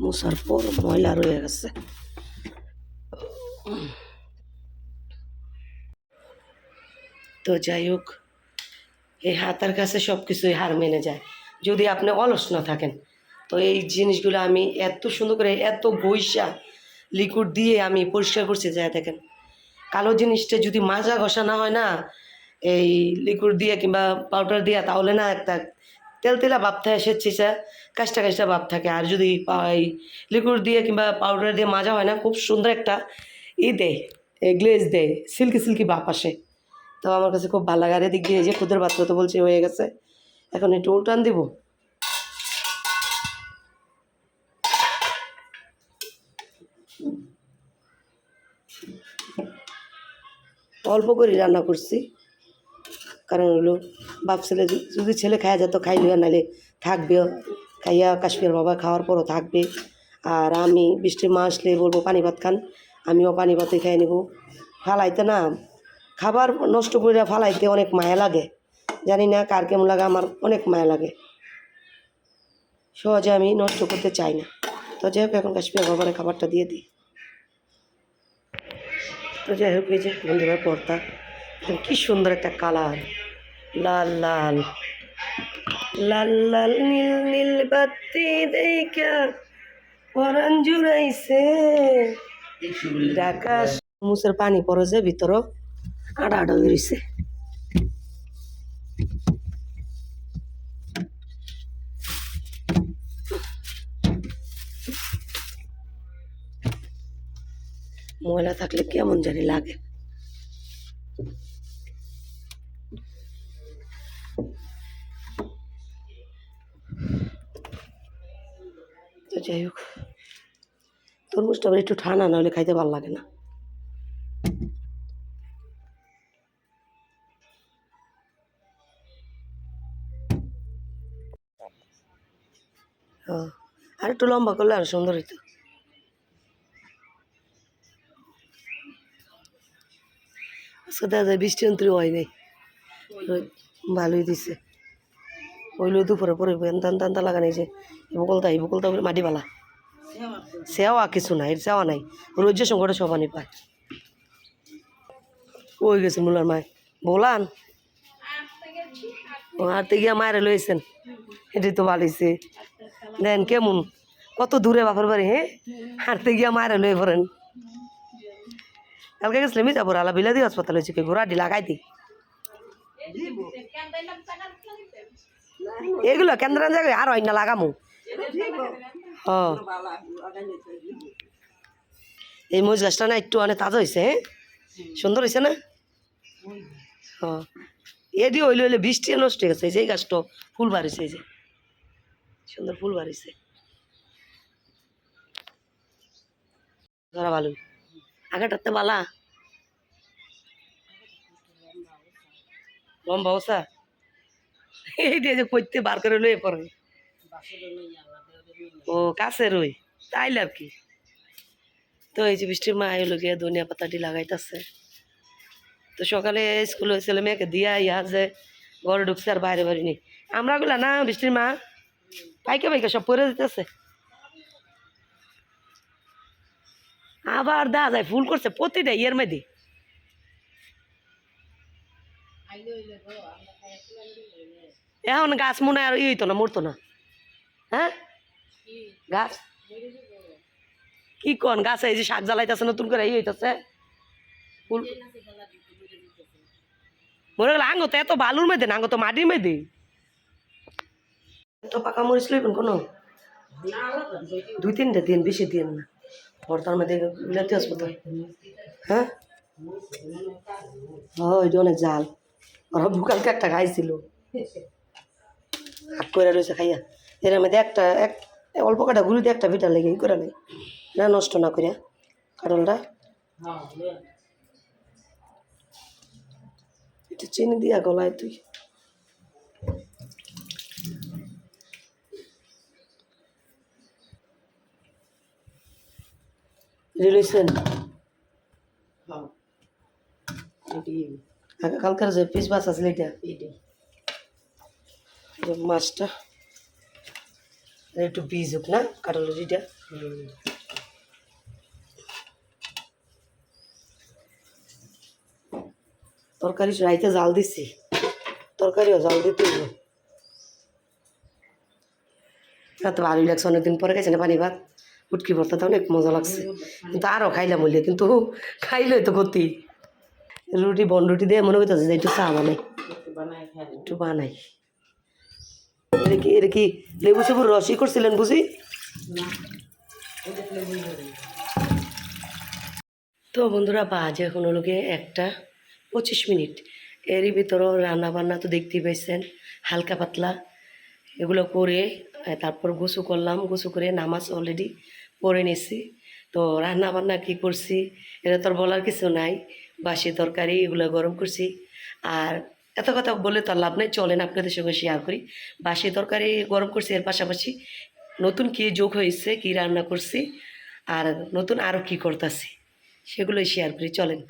মুসার পর ময়লা রয়ে গেছে তো যাই হোক এই হাতার কাছে সব কিছুই হার মেনে যায়। যদি আপনি অলস না থাকেন, তো এই জিনিসগুলো আমি এত সুন্দর করে, এত বৈশা লিকুইড দিয়ে আমি পরিষ্কার করছি যায় দেখেন। কালো জিনিসটা যদি মাজা ঘষা না হয় না, এই লিকুইড দিয়ে কিংবা পাউডার দিয়ে, তাহলে না একটা তেল তেলা ভাব থাকে সে চিসা কাজটা কাজটা ভাব থাকে। আর যদি এই লিকুইড দিয়ে কিংবা পাউডার দিয়ে মাজা হয় না, খুব সুন্দর একটা ই দেয় গ্লেজ দেয় সিল্কি সিল্কি ভাব আসে। তো আমার কাছে খুব ভালো লাগে। আর এদিক দিয়ে যে খুদের বাচ্চা তো বলছে হয়ে গেছে। এখন একটু উল্টান দিব। অল্প করে রান্না করছি। কারণ হলো বাপ ছেলে যদি- ছেলে খাওয়া যেত খাইলে নাহলে থাকবে খাইয়া কাশ্মীর বাবা খাওয়ার পরও থাকবে। আর আমি বৃষ্টির মা আসলে বলব, পানি ভাত খান, আমিও পানি ভাতে খেয়ে নেব। ফালাইতে না, খাবার নষ্ট করে ফালাইতে অনেক মায়া লাগে। জানি না কার কেমন লাগে, আমার অনেক মায়া লাগে। সহজে আমি নষ্ট করতে চাই না। তো যাই হোক, এখন কাশ্মীর বাবারে খাবারটা দিয়ে দিই। তো যাই হোক, এই যে বন্ধুরা পর্দা কি সুন্দর একটা কালার। লাল লাল লাল লাল নীল নীল বাতি দেখা পরান জুড়াইছে। ঢাকা মুসের পানি পড়েছে ভিতর আড়া আড়া বেরিয়েছে ময়লা থাকলে কেমন জানি লাগে। তো যাই হোক, তরমুজটা একটু ঠান্ডা না হলে খাইতে ভালো লাগে না। আর একটু লম্বা করলে আর সুন্দর হইতো। বৃষ্টি অন্তরি হয় নাই। ভালোই দিছে। হইল দুপুরে পরে টান টানটা লাগানো যে বকলতা এই বকলতা বলে মাটি বালা সেওয়া কিছু নাই সেওয়া নাই। রোজের সঙ্গে সবানি পায়। ওই গেছে মুলার মায়? বলান? ও হাতে গিয়া মায়ের লইছেন। এটাই তো ভালোইছে দেন কেমন? কত দূরে বাপের বাড়ি হ্যাঁ হাঁটতে গিয়া মায়ের লই পড়েন। কালকে গেছিলাম মির্জাপুর আলা বিলাদি হাসপাতাল হয়েছে, কি ঘোড়াটি লাগাই দি। এগুলো কেন্দ্র আর হয় না লাগামু এই মরিচ গাছটা না একটু অনেক তাজা হয়েছে হ্যাঁ? সুন্দর হয়েছে না? ও এদি হইলে হইলে বৃষ্টি নষ্ট হয়ে গেছে এই গাছটা ফুল বাড়িছে এই যে। সুন্দর ফুল বাড়িছে ধরা ভালো আগাটাতে বালা। লম্বা ওসা এইটা যে করতে বার করে লয়ে পড়ে ও, কাছে রই। তাইলে আর কি। তো এই যে বৃষ্টির মা এলো গিয়ে ধনিয়া পাতাটি লাগাইতেছে। তো সকালে স্কুলে ছেলে মেয়েকে দিয়া ইয়া যে ঘরে ঢুকছে আর বাইরে বাড়ি নেই। আমরা গুলা না, বৃষ্টির মা, পাইকে পাইকে সব পরে দিতেছে আবার দেখা যায়, ফুল করছে প্রতিটা ইয়ের মধ্যে। এখন গাছ মনে আর ই হইতো না, মরতো না। হ্যাঁ? গাছ? কি কন, গাছে এই যে শাক জ্বালাইতেছে, নতুন করে ই হইতেছে। মরে গেল আঙ্গ তো এত বালুর মধ্যে না, আঙ্গো তো মাটির মধ্যে। তো পাকা মরিচ লইবেন কোনো? দুই তিনটা দিন, বেশি দিন না। পর্দার মধ্যে বিলাতি হাসপাতাল হ্যাঁ? ও অনেক জাল। ওরা ভুকালকে একটা খাইছিল। হাত করে রয়েছে খাইয়া, এর মধ্যে একটা, এক, অল্প কাটা ঘুরিতে একটা ভিটা লেগে, ই করে নেই না, নষ্ট না করিয়া কারণটা এটা চিনি দিয়া গলায় তুই। রিলেশন কালকার যে পিস মাছ আছে, এটা। মাছটা। একটু বীজ হোক না লতিটা তরকারি রাইতে জাল দিছি। তরকারিও জাল দিতে তো ভালোই লাগছে, অনেকদিন পরে গেছে না পানি ভাত। উটকি ভর্তাটা অনেক মজা লাগছে। কিন্তু আরও খাইলাম বললে কিন্তু খাইলে তো করতেই রুটি বন রুটি দিয়ে মনে করতেছে যে একটু চা বানাই। একটু বানাই এটা কি এটা কি লেবু সেবুর রসই করছিলেন বুঝি? তো বন্ধুরা বাজে এখন হলো গিয়ে একটা পঁচিশ মিনিট। এরই ভিতরেও রান্না বান্না তো দেখতেই পাইছেন হালকা পাতলা। এগুলো করে তারপর গোসু করলাম গোসু করে নামাজ অলরেডি পড়ে নিছি। তো রান্না বান্না কী করছি এটা তো আর বলার কিছু নাই। বাসি তরকারি এগুলো গরম করছি। আর এত কথা বলে তো লাভ নেই, চলেন আপনাদের সঙ্গে শেয়ার করি। বাসি তরকারি গরম করছি, এর পাশাপাশি নতুন কী যোগ হয়েছে, কী রান্না করছি, আর নতুন আরও কী করতেছি, সেগুলোই শেয়ার করি, চলেন।